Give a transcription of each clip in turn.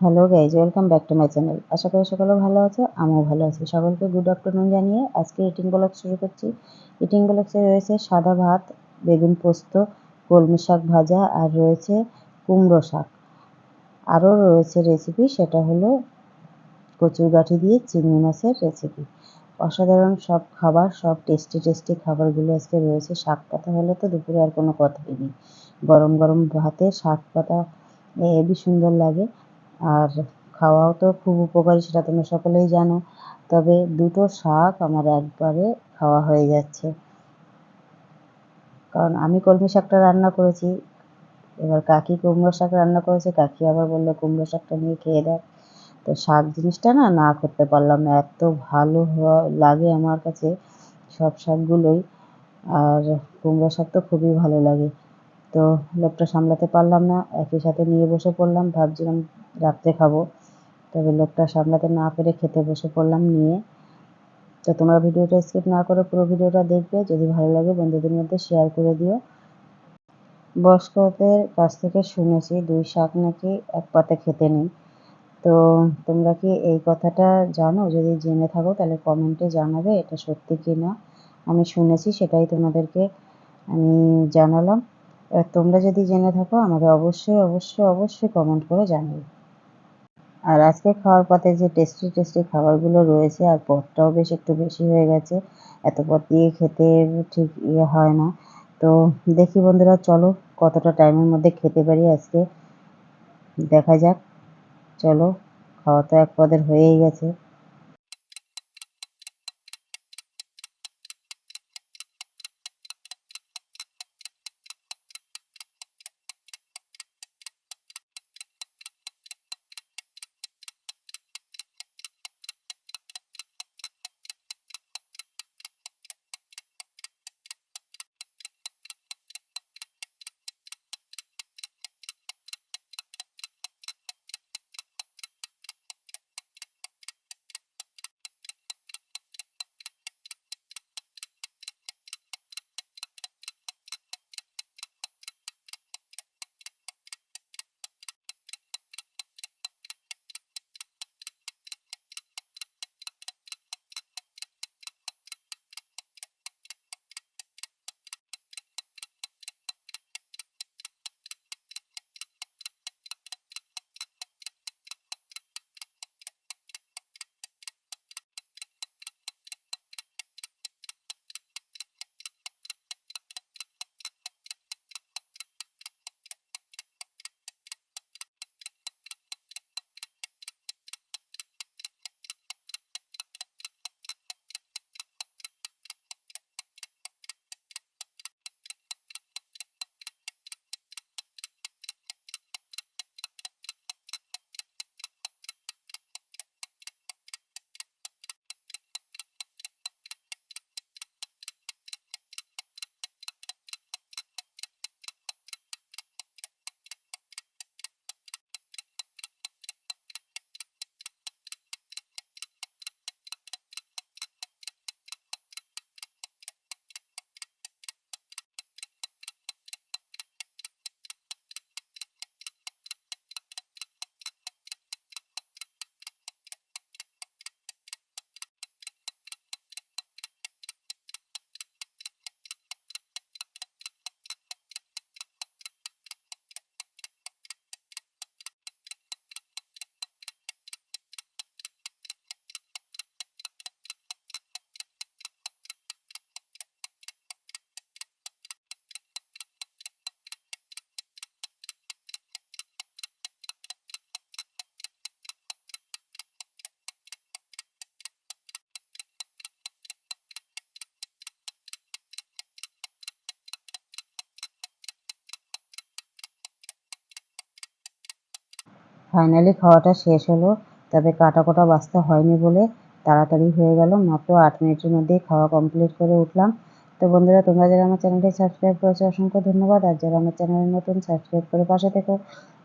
Hello guys welcome back to my channel আশা করি সকলে ভালো আছে, আমিও ভালো আছি। সকলকে গুড আফটারনুন জানিয়ে আজকে ইটিং ব্লগ শুরু করছি। ইটিং ব্লগসে রয়েছে সাদা ভাত, বেগুন পোস্ত, কলমি শাক ভাজা আর রয়েছে কুমড়ো শাক। আরও রয়েছে রেসিপি সেটা হলো কচুর গাঠি দিয়ে চিংড়ি মাছের রেসিপি অসাধারণ সব খাবার, সব টেস্টি টেস্টি খাবারগুলো আজকে রয়েছে শাক পাতা। হলে তো দুপুরে আর কোনো কথাই নেই। গরম গরম ভাতে শাক পাতা হেবি সুন্দর লাগে। আর খাওয়াও তো খুব উপকারী, সেটা তোমরা সকলেই জানো। তবে দুটো শাক আমার একবারে খাওয়া হয়ে যাচ্ছে। কারণ আমি কলমি শাকটা রান্না করেছি, এবার কাকি কুমড়ো শাক রান্না করেছে, কাকি আবার বলল, কুমড়ো শাকটা নিয়ে খেয়ে দেখ। তো শাক জিনিসটা না না করতে পারলাম না। এত ভালো লাগে আমার কাছে সব শাকগুলোই, আর কুমড়ো শাক তো খুবই ভালো লাগে। তো লোকটা সামলাতে পারলাম না, একই সাথে নিয়ে বসে পড়লাম, ভাবছিলাম রাত্রে খাব। তবে লোকটা সামলাতে না পেরে খেতে বসে পড়লাম নিয়ে। তো তোমরা ভিডিওটা স্কিপ না করে পুরো ভিডিওটা দেখবে, যদি ভালো লাগে বন্ধুদের মধ্যে শেয়ার করে দিও। বয়স্কদের কাছ থেকে শুনেছি দুই শাক নাকি এক পাতে খেতে নেই। তো তোমরা কি এই কথাটা জানো? যদি জেনে থাকো, তাহলে কমেন্টে জানাবে এটা সত্যি কি না আমি শুনেছি সেটাই তোমাদেরকে আমি জানালাম। তোমরা যদি জেনে থাকো, আমাকে অবশ্যই অবশ্যই অবশ্যই কমেন্ট করে জানাবে আর আজকে খাওয়ার পথে যে টেস্টি টেস্টি খাবারগুলো রয়েছে, আর পথটাও বেশ একটু বেশি হয়ে গেছে, এত পথ দিয়ে খেতে ঠিক ইয়ে হয় না। তো দেখি বন্ধুরা, চলো কতটা টাইমের মধ্যে খেতে পারি আজকে। দেখা যাক, চলো, খাওয়া তো এক পদের হয়েই গেছে। ফাইনালি খাওয়াটা শেষ হলো, তবে কাটা কোটা বাঁচতে হয়নি বলে তাড়াতাড়ি হয়ে গেল। মাত্র আট মিনিটের মধ্যেই খাওয়া কমপ্লিট করে উঠলাম। তো বন্ধুরা, তোমরা যারা আমার চ্যানেলটি সাবস্ক্রাইব করেছ, অসংখ্য ধন্যবাদ। আর যারা আমার চ্যানেলের নতুন সাবস্ক্রাইব করে পাশে থেকো।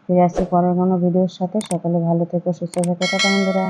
ফিরে আসছি পরের কোনো ভিডিওর সাথে। সকলে ভালো থেকো, সুস্থ থেকো। টাটা বন্ধুরা।